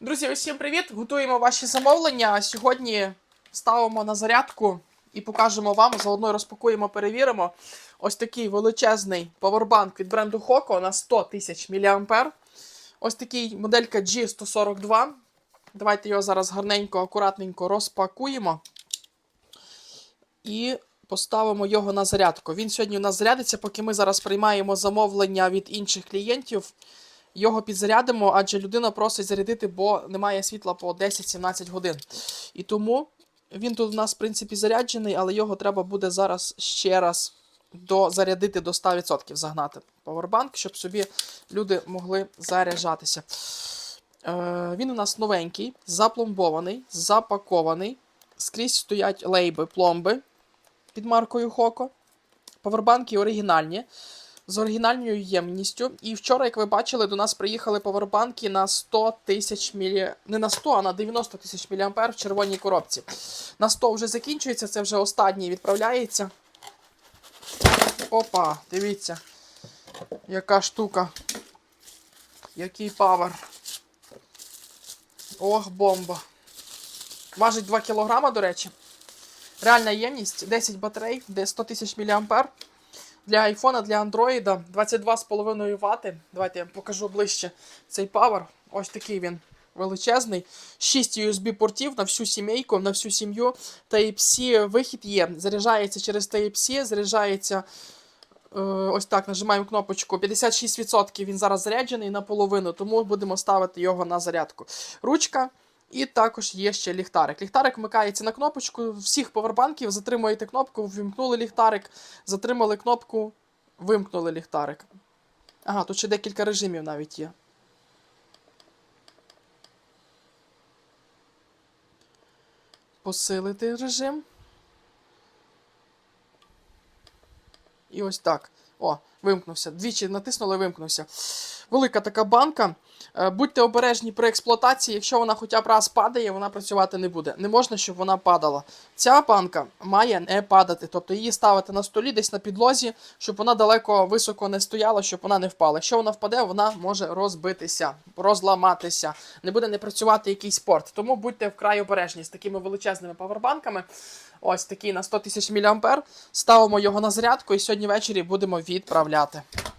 Друзі, усім привіт! Готуємо ваші замовлення. Сьогодні ставимо на зарядку і покажемо вам. Заодно розпакуємо, перевіримо. Ось такий величезний павербанк від бренду Hoco на 100 тисяч мА. Ось такий моделька G142. Давайте його зараз гарненько, акуратненько розпакуємо. І поставимо його на зарядку. Він сьогодні у нас зарядиться, поки ми зараз приймаємо замовлення від інших клієнтів. Його підзарядимо, адже людина просить зарядити, бо немає світла по 10-17 годин. І тому він тут у нас, в принципі, заряджений, але його треба буде зараз ще раз дозарядити до 100% загнати павербанк, щоб собі люди могли заряджатися. Е, він у нас новенький, запломбований, запакований. Скрізь стоять лейби, пломби під маркою Хоко. Павербанки оригінальні з оригінальною ємністю. І вчора, як ви бачили, до нас приїхали павербанки на 100 тисяч мілі... не на 100, а на 90 тисяч мА в червоній коробці. На 100 вже закінчується, це вже останній відправляється. Опа, дивіться, яка штука. Який павер. Ох, бомба. Важить 2 кг, до речі. Реальна ємність 10 батарей, де 100 тисяч мА. Для айфона, для андроїда 22,5 Вт. Давайте я вам покажу ближче цей павер. Ось такий він величезний. 6 USB-портів на всю сімейку, на всю сім'ю. Type-C вихід є. Заряджається через Type-C, заряджається. е, Ось так, нажимаємо кнопочку. 56% він зараз заряджений наполовину, тому будемо ставити його на зарядку. Ручка. І також є ще ліхтарик. Ліхтарик вмикається на кнопочку всіх повербанків. Затримуєте кнопку, вимкнули ліхтарик, затримали кнопку, вимкнули ліхтарик. Ага, тут ще декілька режимів навіть є. Посилити режим. І ось так. О, вимкнувся. Двічі натиснули, вимкнувся. Велика така банка. Е, Будьте обережні при експлуатації, якщо вона хоча б раз падає, вона працювати не буде. Не можна, щоб вона падала. Ця банка має не падати, тобто її ставити на столі, десь на підлозі, щоб вона далеко високо не стояла, щоб вона не впала. Якщо вона впаде, вона може розбитися, розламатися, не буде не працювати якийсь порт. Тому будьте вкрай обережні з такими величезними павербанками. Ось такий на 100 тисяч мА. Ставимо його на зарядку і сьогодні ввечері будемо відправляти. Obrigada.